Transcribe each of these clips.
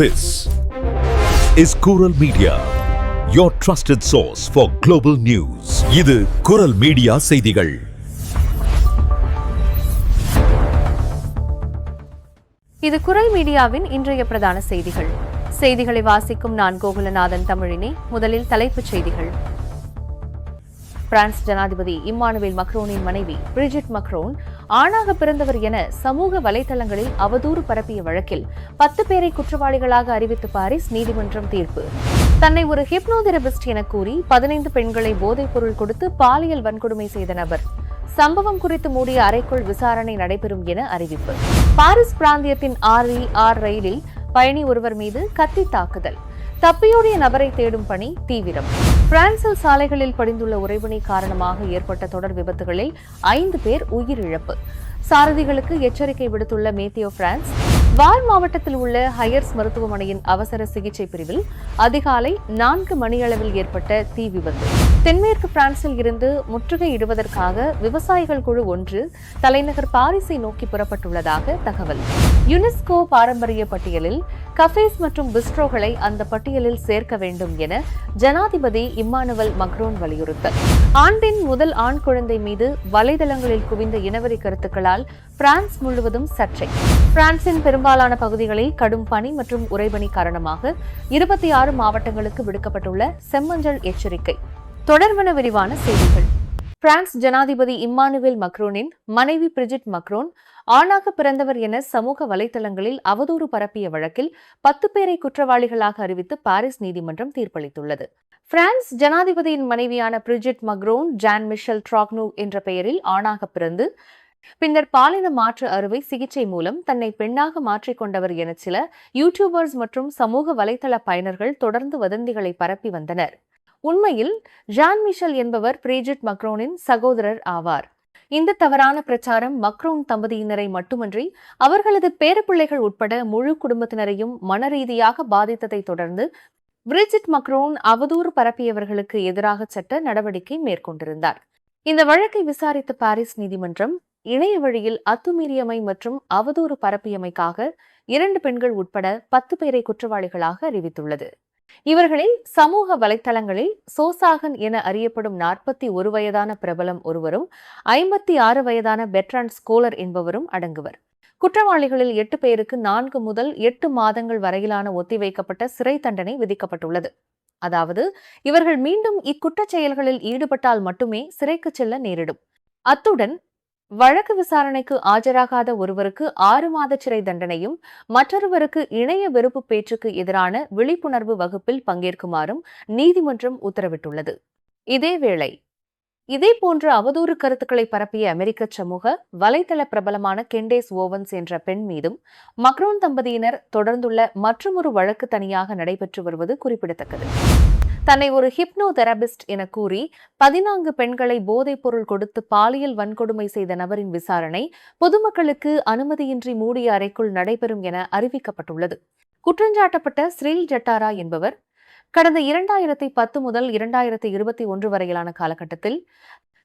This is Kural Media, your trusted source for global news. இது குரல் media செய்திகள். இது குரல் மீடியாவின் இன்றைய பிரதான செய்திகள். செய்திகளை வாசிக்கும் நான் கோகுலநாதன் தமிழினி முதலில் தலைப்புச் செய்திகள். பிரான்ஸ் ஜனாதிபதி இம்மானுவேல் மக்ரோனின் மனைவி பிரிஜிட் மக்ரோன் ஆணாக பிறந்தவர் என சமூக வலைதளங்களில் அவதூறு பரப்பிய வழக்கில் பத்து பேரை குற்றவாளிகளாக அறிவித்து பாரிஸ் நீதிமன்றம் தீர்ப்பு. தன்னை ஒரு ஹிப்னோதெரபிஸ்ட் என கூறி பதினைந்து பெண்களை போதைப் பொருள் கொடுத்து பாலியல் வன்கொடுமை செய்த நபர். சம்பவம் குறித்து மூடிய அறைக்குள் விசாரணை நடைபெறும் என அறிவிப்பு. பாரிஸ் பிராந்தியத்தின் ஆர் ஆர் ரயிலில் பயணி ஒருவர் மீது கத்தி தாக்குதல். தப்பியோடிய நபரை தேடும் பணி தீவிரம். பிரான்சில் சாலைகளில் படிந்துள்ள உறைபனி காரணமாக ஏற்பட்ட தொடர் விபத்துகளில் ஐந்து பேர் உயிரிழப்பு. சாரதிகளுக்கு எச்சரிக்கை விடுத்துள்ள மேத்தியோ பிரான்ஸ் வால் மாவட்டத்தில் உள்ள ஹையர்ஸ் மருத்துவமனையின் அவசர சிகிச்சை பிரிவில் அதிகாலை நான்கு மணியளவில் ஏற்பட்ட தீ விபத்து. தென்மேற்கு பிரான்சில் இருந்து முற்றுகையிடுவதற்காக விவசாயிகள் குழு ஒன்று தலைநகர் பாரிஸை நோக்கி புறப்பட்டுள்ளதாக தகவல். யுனெஸ்கோ பாரம்பரிய பட்டியலில் கஃபேஸ் மற்றும் பிஸ்ட்ரோகளை அந்த பட்டியலில் சேர்க்க வேண்டும் என ஜனாதிபதி இம்மானுவல் மக்ரோன் வலியுறுத்தல். ஆண்டின் முதல் ஆண் குழந்தை மீது வலைதளங்களில் குவிந்த இனவெறி கருத்துக்களால் பிரான்ஸ் முழுவதும் சர்ச்சை. பிரான்சின் பெரும்பாலான பகுதிகளில் கடும் பனி மற்றும் உறைபனி காரணமாக இருபத்தி ஆறு மாவட்டங்களுக்கு விடுக்கப்பட்டுள்ள செம்மஞ்சள் எச்சரிக்கை. தொடர்வன விரிவான செய்திகள். பிரான்ஸ் ஜனாதிபதி இம்மானுவேல் மக்ரோனின் மனைவி பிரிஜிட் மக்ரோன் ஆணாக பிறந்தவர் என சமூக வலைதளங்களில் அவதூறு பரப்பிய வழக்கில் பத்து பேரை குற்றவாளிகளாக அறிவித்து பாரிஸ் நீதிமன்றம் தீர்ப்பளித்துள்ளது. பிரான்ஸ் ஜனாதிபதியின் மனைவியான Brigitte Macron Jean Michel Trogneux என்ற பெயரில் ஆணாக பிறந்து பின்னர் பாலின மாற்று அறுவை சிகிச்சை மூலம் தன்னை பெண்ணாக மாற்றிக்கொண்டவர் என சில யூடியூபர்ஸ் மற்றும் சமூக வலைதள பயனர்கள் தொடர்ந்து வதந்திகளை பரப்பி வந்தனர். உண்மையில் ஜான் மிஷல் என்பவர் பிரேஜிட் மக்ரோனின் சகோதரர் ஆவார். இந்த தவறான பிரச்சாரம் மக்ரோன் தம்பதியினரை மட்டுமன்றி அவர்களது பேரப்பிள்ளைகள் உட்பட முழு குடும்பத்தினரையும் மனரீதியாக பாதித்ததை தொடர்ந்து பிரிஜிட் மக்ரோன் அவதூறு பரப்பியவர்களுக்கு எதிராக சட்ட நடவடிக்கை மேற்கொண்டிருந்தார். இந்த வழக்கை விசாரித்த பாரிஸ் நீதிமன்றம் இணைய வழியில் அத்துமீறியமை மற்றும் அவதூறு பரப்பியமைக்காக இரண்டு பெண்கள் உட்பட பத்து பேரை குற்றவாளிகளாக அறிவித்துள்ளது. இவர்களில் சமூக வலைத்தளங்களில் சோசாகன் என அறியப்படும் நாற்பத்தி ஒரு வயதான பிரபலம் ஒருவரும் ஐம்பத்தி ஆறு வயதான பெட்ரான் ஸ்கோலர் என்பவரும் அடங்குவர். குற்றவாளிகளில் எட்டு பேருக்கு நான்கு முதல் எட்டு மாதங்கள் வரையிலான ஒத்திவைக்கப்பட்ட சிறை தண்டனை விதிக்கப்பட்டுள்ளது. அதாவது இவர்கள் மீண்டும் இக்குற்றச் செயல்களில் ஈடுபட்டால் மட்டுமே சிறைக்கு செல்ல நேரிடும். அத்துடன் வழக்கு விசாரணைக்கு ஆஜராகாத ஒருவருக்கு ஆறு மாத சிறை தண்டனையும் மற்றொருவருக்கு இணைய வெறுப்பு பேச்சுக்கு எதிரான விழிப்புணர்வு வகுப்பில் பங்கேற்குமாறும் நீதிமன்றம் உத்தரவிட்டுள்ளது. இதேவேளை இதே போன்ற அவதூறு கருத்துக்களை பரப்பிய அமெரிக்க சமூக வலைதள பிரபலமான கெண்டேஸ் ஓவன்ஸ் என்ற பெண் மீதும் மக்ரோன் தம்பதியினர் தொடர்ந்துள்ள மற்றொரு வழக்கு தனியாக நடைபெற்று வருவது குறிப்பிடத்தக்கது. தன்னை ஒரு ஹிப்னோ தெரபிஸ்ட் என கூறி பதினான்கு பெண்களை போதைப் பொருள் கொடுத்து பாலியல் வன்கொடுமை செய்த நபரின் விசாரணை பொதுமக்களுக்கு அனுமதியின்றி மூடிய அறைக்குள் நடைபெறும் என அறிவிக்கப்பட்டுள்ளது. குற்றஞ்சாட்டப்பட்ட ஸ்ரீல் ஜட்டாரா என்பவர் கடந்த இரண்டாயிரத்தி பத்து முதல் இரண்டாயிரத்தி இருபத்தி ஒன்று வரையிலான காலகட்டத்தில்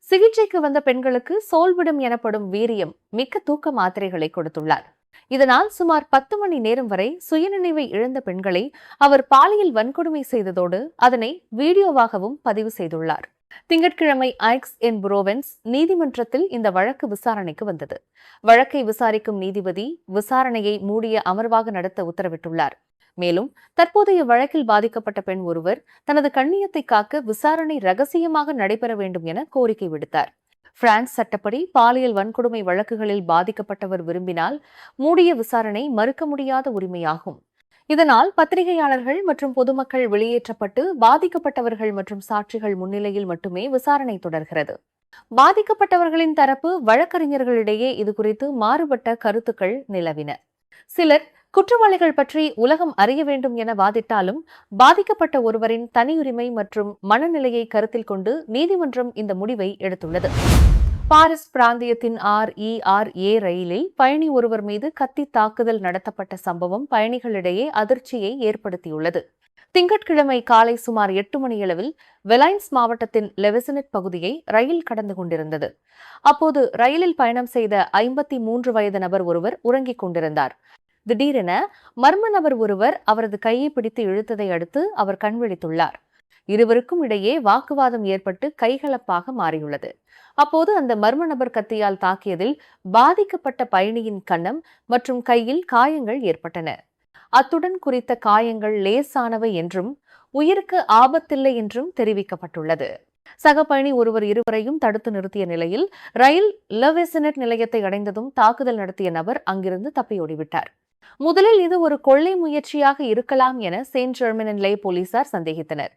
சிகிச்சைக்கு வந்த பெண்களுக்கு சோல்விடும் எனப்படும் வீரியம் மிக்க தூக்க மாத்திரைகளை கொடுத்துள்ளார். இதனால் சுமார் பத்து மணி நேரம் வரை சுயநினைவை இழந்த பெண்களை அவர் பாலியல் வன்கொடுமை செய்ததோடு அதனை வீடியோவாகவும் பதிவு செய்துள்ளார். திங்கட்கிழமை ஐக்ஸ் என் புரோவென்ஸ் நீதிமன்றத்தில் இந்த வழக்கு விசாரணைக்கு வந்தது. வழக்கை விசாரிக்கும் நீதிபதி விசாரணையை மூடிய அமர்வாக நடத்த உத்தரவிட்டுள்ளார். மேலும் தற்போதைய வழக்கில் பாதிக்கப்பட்ட பெண் ஒருவர் தனது கண்ணியத்தை காக்க விசாரணை ரகசியமாக நடைபெற வேண்டும் என கோரிக்கை விடுத்தார். பிரான்ஸ் சட்டப்படி பாலியல் வன்கொடுமை வழக்குகளில் பாதிக்கப்பட்டவர் விரும்பினால் மூடிய விசாரணை மறுக்க முடியாத உரிமையாகும். இதனால் பத்திரிகையாளர்கள் மற்றும் பொதுமக்கள் வெளியேற்றப்பட்டு பாதிக்கப்பட்டவர்கள் மற்றும் சாட்சிகள் முன்னிலையில் மட்டுமே விசாரணை தொடர்கிறது. பாதிக்கப்பட்டவர்களின் தரப்பு வழக்கறிஞர்களிடையே இதுகுறித்து மாறுபட்ட கருத்துக்கள் நிலவின. சிலர் குற்றவாளிகள் பற்றி உலகம் அறிய வேண்டும் என வாதிட்டாலும் பாதிக்கப்பட்ட ஒருவரின் தனியுரிமை மற்றும் மனநிலையை கருத்தில் கொண்டு நீதிமன்றம் இந்த முடிவை எடுத்துள்ளது. பாரிஸ் பிராந்தியத்தின் ஆர் இ ஆர் ஏ ரயிலில் பயணி ஒருவர் மீது கத்தி தாக்குதல் நடத்தப்பட்ட சம்பவம் பயணிகளிடையே அதிர்ச்சியை ஏற்படுத்தியுள்ளது. திங்கட்கிழமை காலை சுமார் எட்டு மணியளவில் வெலைன்ஸ் மாவட்டத்தின் லெவசினட் பகுதியை ரயில் கடந்து கொண்டிருந்தது. அப்போது ரயிலில் பயணம் செய்த ஐம்பத்தி மூன்று வயது நபர் ஒருவர் உறங்கிக் கொண்டிருந்தார். திடீரென மர்ம நபர் ஒருவர் அவரது கையை பிடித்து இழுத்ததை அடுத்து அவர் கண்விழித்துள்ளார். இருவருக்கும் இடையே வாக்குவாதம் ஏற்பட்டு கைகலப்பாக மாறியுள்ளது. அப்போது அந்த மர்ம நபர் கத்தியால் தாக்கியதில் பாதிக்கப்பட்ட பயணியின் கன்னம் மற்றும் கையில் காயங்கள் ஏற்பட்டன. அத்துடன் குறித்த காயங்கள் லேசானவை என்றும் உயிருக்கு ஆபத்தில்லை என்றும் தெரிவிக்கப்பட்டுள்ளது. சக பயணி ஒருவர் இருவரையும் தடுத்து நிறுத்திய நிலையில் ரயில் லவெசனட் நிலையத்தை அடைந்ததும் தாக்குதல் நடத்திய நபர் அங்கிருந்து தப்பியோடிவிட்டார். முதலில் இது ஒரு கொள்ளை முயற்சியாக இருக்கலாம் என செயின்ட் ஜெர்மனின் லே போலீசார் சந்தேகித்தனர்.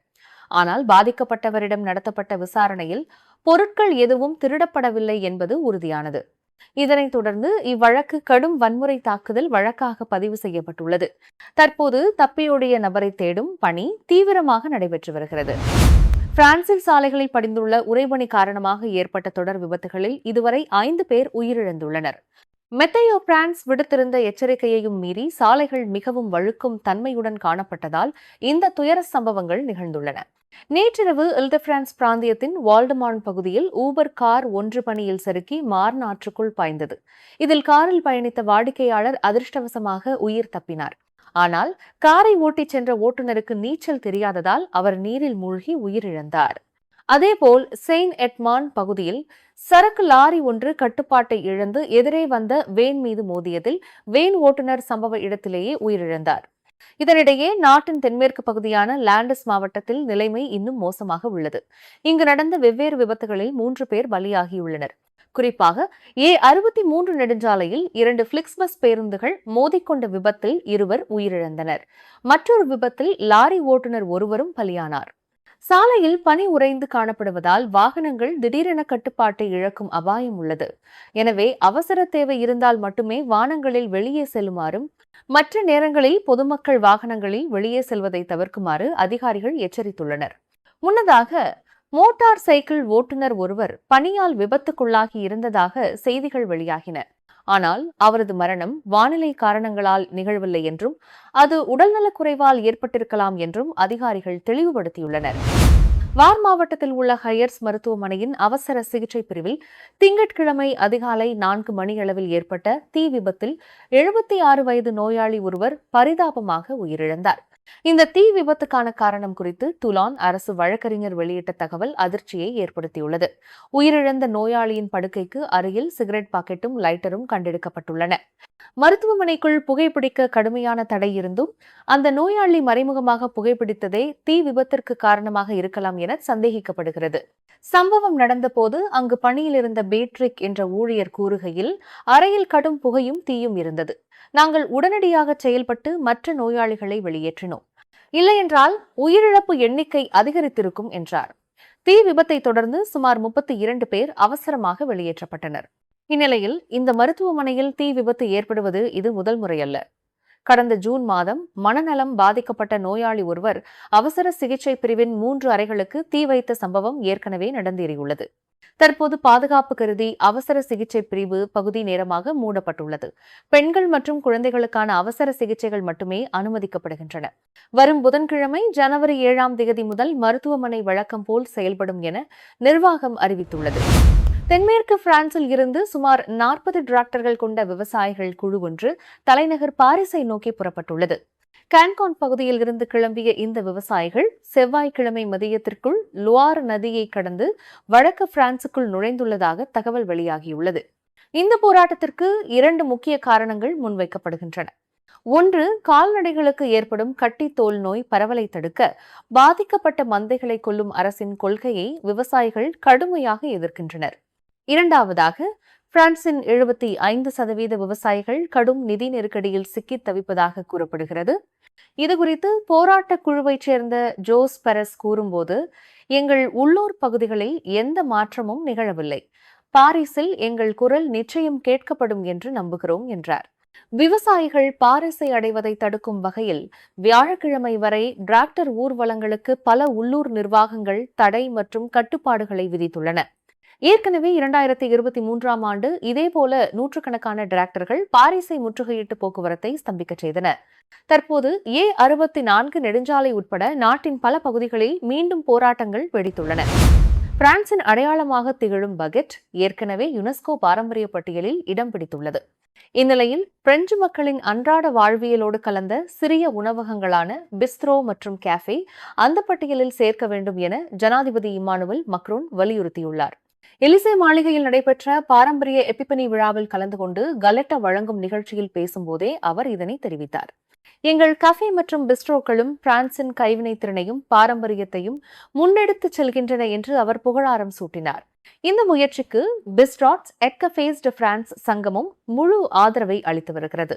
ஆனால் பாதிக்கப்பட்டவரிடம் நடத்தப்பட்ட விசாரணையில் பொருட்கள் எதுவும் திருடப்படவில்லை என்பது உறுதியானது. இதனைத் தொடர்ந்து இவ்வழக்கு கடும் வன்முறை தாக்குதல் வழக்காக பதிவு செய்யப்பட்டுள்ளது. தற்போது தப்பியோடைய நபரை தேடும் பணி தீவிரமாக நடைபெற்று வருகிறது. பிரான்சில் சாலைகளில் படிந்துள்ள உறைபணி காரணமாக ஏற்பட்ட தொடர் விபத்துகளில் இதுவரை ஐந்து பேர் உயிரிழந்துள்ளனர். மெத்தையோ பிரான்ஸ் விடுத்திருந்த எச்சரிக்கையையும் மீறி சாலைகள் மிகவும் வழுக்கும் தன்மையுடன் காணப்பட்டதால் இந்த துயர சம்பவங்கள் நிகழ்ந்துள்ளன. நேற்றிரவு இல்த பிரான்ஸ் பிராந்தியத்தின் வால்டமான் பகுதியில் ஊபர் கார் ஒன்று பணியில் சறுக்கி மார்ன் ஆற்றுக்குள் பாய்ந்தது. இதில் காரில் பயணித்த வாடிக்கையாளர் அதிர்ஷ்டவசமாக உயிர் தப்பினார். ஆனால் காரை ஓட்டிச் சென்ற ஓட்டுநருக்கு நீச்சல் தெரியாததால் அவர் நீரில் மூழ்கி உயிரிழந்தார். அதேபோல் செயின்ட் எட்மான் பகுதியில் சரக்கு லாரி ஒன்று கட்டுப்பாட்டை இழந்து எதிரே வந்த வேன் மீது மோதியதில் வேன் ஓட்டுநர் சம்பவ இடத்திலேயே உயிரிழந்தார். இதனிடையே நாட்டின் தென்மேற்கு பகுதியான லாண்டஸ் மாவட்டத்தில் நிலைமை இன்னும் மோசமாக உள்ளது. இங்கு நடந்த வெவ்வேறு விபத்துகளில் மூன்று பேர் பலியாகியுள்ளனர். குறிப்பாக ஏ அறுபத்தி மூன்று நெடுஞ்சாலையில் இரண்டு பிளிக்ஸ் பஸ் பேருந்துகள் மோதிக்கொண்ட விபத்தில் இருவர் உயிரிழந்தனர். மற்றொரு விபத்தில் லாரி ஓட்டுநர் ஒருவரும் பலியானார். சாலையில் பனி உறைந்து காணப்படுவதால் வாகனங்கள் திடீரென கட்டுப்பாட்டை இழக்கும் அபாயம் உள்ளது. எனவே அவசர தேவை இருந்தால் மட்டுமே வானங்களில் வெளியே செல்லுமாறும் மற்ற நேரங்களில் பொதுமக்கள் வாகனங்களில் வெளியே செல்வதை தவிர்க்குமாறு அதிகாரிகள் எச்சரித்துள்ளனர். முன்னதாக மோட்டார் சைக்கிள் ஓட்டுநர் ஒருவர் பனியால் விபத்துக்குள்ளாகி இருந்ததாக செய்திகள் வெளியாகின. ஆனால் அவரது மரணம் வானிலை காரணங்களால் நிகழவில்லை என்றும் அது உடல்நலக்குறைவால் ஏற்பட்டிருக்கலாம் என்றும் அதிகாரிகள் தெளிவுபடுத்தியுள்ளனர். வார் மாவட்டத்தில் உள்ள ஹையர்ஸ் மருத்துவமனையின் அவசர சிகிச்சை பிரிவில் திங்கட்கிழமை அதிகாலை நான்கு மணியளவில் ஏற்பட்ட தீ விபத்தில் எழுபத்தி ஆறு வயது நோயாளி ஒருவர் பரிதாபமாக உயிரிழந்தார். இந்த தீ விபத்துக்கான காரணம் குறித்து துலான் அரசு வழக்கறிஞர் வெளியிட்ட தகவல் அதிர்ச்சியை ஏற்படுத்தியுள்ளது. உயிரிழந்த நோயாளியின் படுக்கைக்கு அருகில் சிகரெட் பாக்கெட்டும் லைட்டரும் கண்டெடுக்கப்பட்டுள்ளன. மருத்துவமனைக்குள் புகைப்பிடிக்க கடுமையான தடை இருந்தும் அந்த நோயாளி மறைமுகமாக புகைப்பிடித்ததே தீ விபத்திற்கு காரணமாக இருக்கலாம் என சந்தேகிக்கப்படுகிறது. சம்பவம் நடந்தபோது அங்கு பணியில் இருந்த பேட்ரிக் என்ற ஊழியர் கூறுகையில் அறையில் கடும் புகையும் தீயும் இருந்தது. நாங்கள் உடனடியாக செயல்பட்டு மற்ற நோயாளிகளை வெளியேற்றினோம். இல்லையென்றால் உயிரிழப்பு எண்ணிக்கை அதிகரித்திருக்கும் என்றார். தீ விபத்தை தொடர்ந்து சுமார் முப்பத்தி இரண்டு பேர் அவசரமாக வெளியேற்றப்பட்டனர். இந்நிலையில் இந்த மருத்துவமனையில் தீ விபத்து ஏற்படுவது இது முதல் முறையல்ல. கடந்த ஜூன் மாதம் மனநலம் பாதிக்கப்பட்ட நோயாளி ஒருவர் அவசர சிகிச்சை பிரிவின் மூன்று அறைகளுக்கு தீ வைத்த சம்பவம் ஏற்கனவே நடந்தேறியுள்ளது. தற்போது பாதுகாப்பு கருதி அவசர சிகிச்சை பிரிவு பகுதி நேரமாக மூடப்பட்டுள்ளது. பெண்கள் மற்றும் குழந்தைகளுக்கான அவசர சிகிச்சைகள் மட்டுமே அனுமதிக்கப்படுகின்றன. வரும் புதன்கிழமை ஜனவரி ஏழாம் தேதி முதல் மருத்துவமனை வழக்கம் போல் செயல்படும் என நிர்வாகம் அறிவித்துள்ளது. தென்மேற்கு பிரான்சில் இருந்து சுமார் நாற்பது டிராக்டர்கள் கொண்ட விவசாயிகள் குழு ஒன்று தலைநகர் பாரிஸை நோக்கி புறப்பட்டுள்ளது. கான்கான் பகுதியில் இருந்து கிளம்பிய இந்த விவசாயிகள் செவ்வாய்க்கிழமை மதியத்திற்குள் லுவார் நதியை கடந்து வடக்கு பிரான்சுக்குள் நுழைந்துள்ளதாக தகவல் வெளியாகியுள்ளது. இந்த போராட்டத்திற்கு இரண்டு முக்கிய காரணங்கள் முன்வைக்கப்படுகின்றன. ஒன்று கால்நடைகளுக்கு ஏற்படும் கட்டி தோல் நோய் பரவலை தடுக்க பாதிக்கப்பட்ட மந்தைகளை கொல்லும் அரசின் கொள்கையை விவசாயிகள் கடுமையாக எதிர்க்கின்றனர். இரண்டாவதாக பிரான்சின் எழுபத்தி ஐந்து சதவீத விவசாயிகள் கடும் நிதி நெருக்கடியில் சிக்கித் தவிப்பதாக கூறப்படுகிறது. இதுகுறித்து போராட்டக் குழுவைச் சேர்ந்த ஜோஸ் பெரஸ் கூறும்போது எங்கள் உள்ளூர் பகுதிகளில் எந்த மாற்றமும் நிகழவில்லை. பாரிஸில் எங்கள் குரல் நிச்சயம் கேட்கப்படும் என்று நம்புகிறோம் என்றார். விவசாயிகள் பாரிஸை அடைவதை தடுக்கும் வகையில் வியாழக்கிழமை வரை டிராக்டர் ஊர்வலங்களுக்கு பல உள்ளூர் நிர்வாகங்கள் தடை மற்றும் கட்டுப்பாடுகளை விதித்துள்ளன. ஏற்கனவே இரண்டாயிரத்தி இருபத்தி மூன்றாம் ஆண்டு இதேபோல நூற்றுக்கணக்கான டிராக்டர்கள் பாரிசை முற்றுகையிட்டு போக்குவரத்தை ஸ்தம்பிக்கச் செய்தன. தற்போது ஏ அறுபத்தி நான்கு நெடுஞ்சாலை உட்பட நாட்டின் பல பகுதிகளில் மீண்டும் போராட்டங்கள் வெடித்துள்ளன. பிரான்சின் அடையாளமாக திகழும் பகெட் ஏற்கனவே யுனெஸ்கோ பாரம்பரிய பட்டியலில் இடம் பிடித்துள்ளது. இந்நிலையில் பிரெஞ்சு மக்களின் அன்றாட வாழ்வியலோடு கலந்த சிறிய உணவகங்களான பிஸ்த்ரோ மற்றும் கேஃபே அந்த பட்டியலில் சேர்க்க வேண்டும் என ஜனாதிபதி இமானுவல் மக்ரோன் வலியுறுத்தியுள்ளார். எலிசே மாளிகையில் நடைபெற்ற பாரம்பரிய எப்பிபனி விழாவில் கலந்து கொண்டு கலெட்டா வழங்கும் நிகழ்ச்சியில் பேசும்போதே அவர் இதனை தெரிவித்தார். எங்கள் கஃபே மற்றும் பிஸ்ட்ரோக்களும் பிரான்சின் கைவினை திறனையும் பாரம்பரியத்தையும் முன்னெடுத்துச் செல்கின்றன என்று அவர் புகழாரம் சூட்டினார். இந்த முயற்சிக்கு பிஸ்ட்ராட்ஸ் எட்கஃபேஸ் டு பிரான்ஸ் சங்கமும் முழு ஆதரவை அளித்து வருகிறது.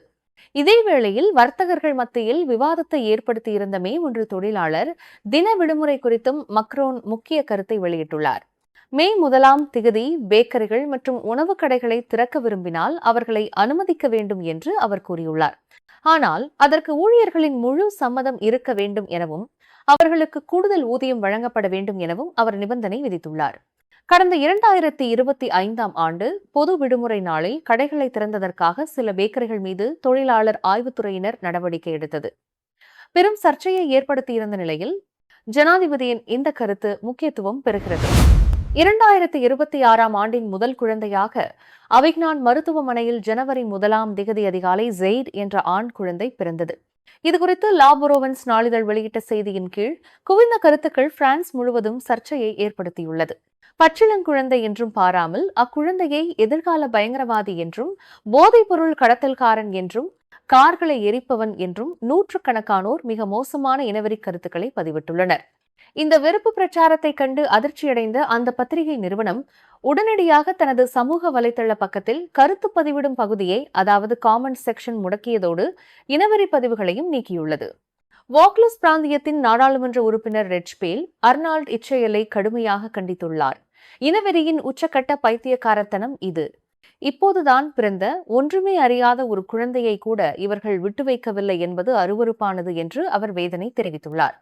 இதேவேளையில் வர்த்தகர்கள் மத்தியில் விவாதத்தை ஏற்படுத்தியிருந்த மே ஒன்று தொழிலாளர் தின விடுமுறை குறித்தும் மக்ரோன் முக்கிய கருத்தை வெளியிட்டுள்ளார். மே முதலாம் திகதி பேக்கரிகள் மற்றும் உணவுக் கடைகளை திறக்க விரும்பினால் அவர்களை அனுமதிக்க வேண்டும் என்று அவர் கூறியுள்ளார். ஆனால் அதற்கு ஊழியர்களின் முழு சம்மதம் இருக்க வேண்டும் எனவும் அவர்களுக்கு கூடுதல் ஊதியம் வழங்கப்பட வேண்டும் எனவும் அவர் நிபந்தனை விதித்துள்ளார். கடந்த இரண்டாயிரத்தி இருபத்தி ஐந்தாம் ஆண்டு பொது விடுமுறை நாளில் கடைகளை திறந்ததற்காக சில பேக்கரிகள் மீது தொழிலாளர் ஆய்வுத்துறையினர் நடவடிக்கை எடுத்தது. பெரும் சர்ச்சையை ஏற்படுத்தியிருந்த நிலையில் ஜனாதிபதியின் இந்த கருத்து முக்கியத்துவம் பெறுகிறது. இரண்டாயிரத்தி இருபத்தி ஆறாம் ஆண்டின் முதல் குழந்தையாக அவிக்னான் மருத்துவமனையில் ஜனவரி முதலாம் திகதி அதிகாலை ஜெயிட் என்ற ஆண் குழந்தை பிறந்தது. இதுகுறித்து லாபுரோவன்ஸ் நாளிதழ் வெளியிட்ட செய்தியின் கீழ் குவிந்த கருத்துக்கள் பிரான்ஸ் முழுவதும் சர்ச்சையை ஏற்படுத்தியுள்ளது. பச்சிளங்குழந்தை என்றும் பாராமல் அக்குழந்தையை எதிர்கால பயங்கரவாதி என்றும் போதைப்பொருள் கடத்தல்காரன் என்றும் கார்களை எரிப்பவன் என்றும் நூற்றுக்கணக்கானோர் மிக மோசமான இனவெறி கருத்துக்களை பதிவிட்டுள்ளனர். இந்த வெறுப்பு பிரச்சாரத்தை கண்டு அதிர்ச்சியடைந்த அந்த பத்திரிகை நிறுவனம் உடனடியாக தனது சமூக வலைதள பக்கத்தில் கருத்து பதிவிடும் பகுதியை அதாவது காமெண்ட் செக்ஷன் முடக்கியதோடு இனவெறி பதிவுகளையும் நீக்கியுள்ளது. வாக்லஸ் பிராந்தியத்தின் நாடாளுமன்ற உறுப்பினர் ரெட்ச்பேல் அர்னால்ட் இச்செயலை கடுமையாக கண்டித்துள்ளார். இனவெறியின் உச்சக்கட்ட பைத்தியக்காரத்தனம் இது. இப்போதுதான் பிறந்த ஒன்றுமே அறியாத ஒரு குழந்தையை கூட இவர்கள் விட்டு வைக்கவில்லை என்பது அருவருப்பானது என்று அவர் வேதனை தெரிவித்துள்ளார்.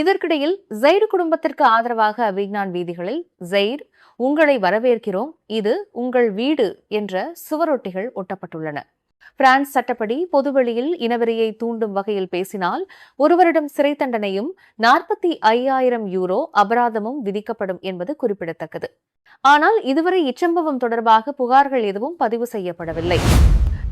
இதற்கிடையில் ஜெயிடு குடும்பத்திற்கு ஆதரவாக விக்னான் வீதிகளில் ஜெயிர் உங்களை வரவேற்கிறோம். இது உங்கள் வீடு என்ற சுவரொட்டிகள் ஒட்டப்பட்டுள்ளன. பிரான்ஸ் சட்டப்படி பொதுவெளியில் இனவெறியை தூண்டும் வகையில் பேசினால் ஒருவரிடம் சிறை தண்டனையும் நாற்பத்தி ஐயாயிரம் யூரோ அபராதமும் விதிக்கப்படும் என்பது குறிப்பிடத்தக்கது. ஆனால் இதுவரை இச்சம்பவம் தொடர்பாக புகார்கள் எதுவும் பதிவு செய்யப்படவில்லை.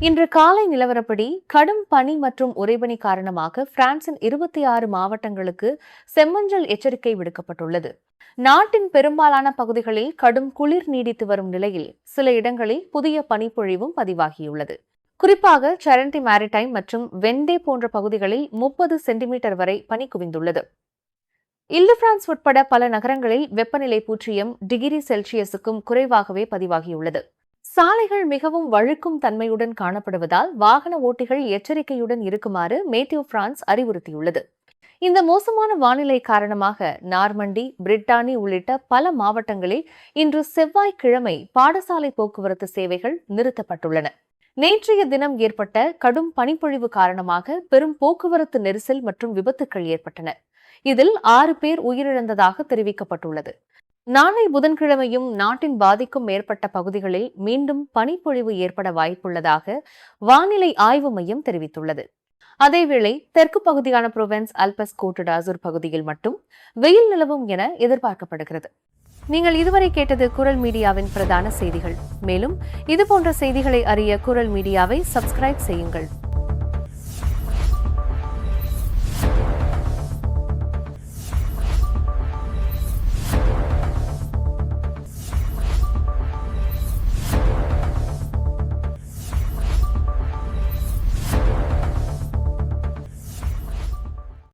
இன்று காலை நிலவரப்படி கடும் பனி மற்றும் உறைபனி காரணமாக பிரான்சின் இருபத்தி ஆறு மாவட்டங்களுக்கு செம்மஞ்சள் எச்சரிக்கை விடுக்கப்பட்டுள்ளது. நாட்டின் பெரும்பாலான பகுதிகளில் கடும் குளிர் நீடித்து வரும் நிலையில் சில இடங்களில் புதிய பனிப்பொழிவும் பதிவாகியுள்ளது. குறிப்பாக சரண்டி மேரிடைம் மற்றும் வெண்டே போன்ற பகுதிகளில் முப்பது சென்டிமீட்டர் வரை பனி குவிந்துள்ளது. இல்லு பிரான்ஸ் உட்பட பல நகரங்களில் வெப்பநிலை பூஜ்ஜியம் டிகிரி செல்சியஸுக்கும் குறைவாகவே பதிவாகியுள்ளது. சாலைகள் மிகவும் வழுக்கும் தன்மையுடன் காணப்படுவதால் வாகன ஓட்டிகள் எச்சரிக்கையுடன் இருக்குமாறு மேத்யூ பிரான்ஸ் அறிவுறுத்தியுள்ளது. இந்த மோசமான வானிலை காரணமாக நார்மண்டி பிரிட்டானி உள்ளிட்ட பல மாவட்டங்களில் இன்று செவ்வாய்க்கிழமை பாடசாலை போக்குவரத்து சேவைகள் நிறுத்தப்பட்டுள்ளன. நேற்றைய தினம் ஏற்பட்ட கடும் பனிப்பொழிவு காரணமாக பெரும் போக்குவரத்து நெரிசல் மற்றும் விபத்துக்கள் ஏற்பட்டன. இதில் ஆறு பேர் உயிரிழந்ததாக தெரிவிக்கப்பட்டுள்ளது. நாளை புதன்கிழமையும் நாட்டின் பாதிக்கும் மேற்பட்ட பகுதிகளில் மீண்டும் பனிப்பொழிவு ஏற்பட வாய்ப்புள்ளதாக வானிலை ஆய்வு மையம் தெரிவித்துள்ளது. அதேவேளை தெற்கு பகுதியான புரோவென்ஸ் அல்பஸ் கோட்டுடாசூர் பகுதியில் மட்டும் வெயில் நிலவும் என எதிர்பார்க்கப்படுகிறது. நீங்கள் இதுவரை கேட்டது குரல் மீடியாவின் பிரதான செய்திகள். மேலும் இதுபோன்ற செய்திகளை அறிய குரல் மீடியாவை சப்ஸ்கிரைப் செய்யுங்கள்.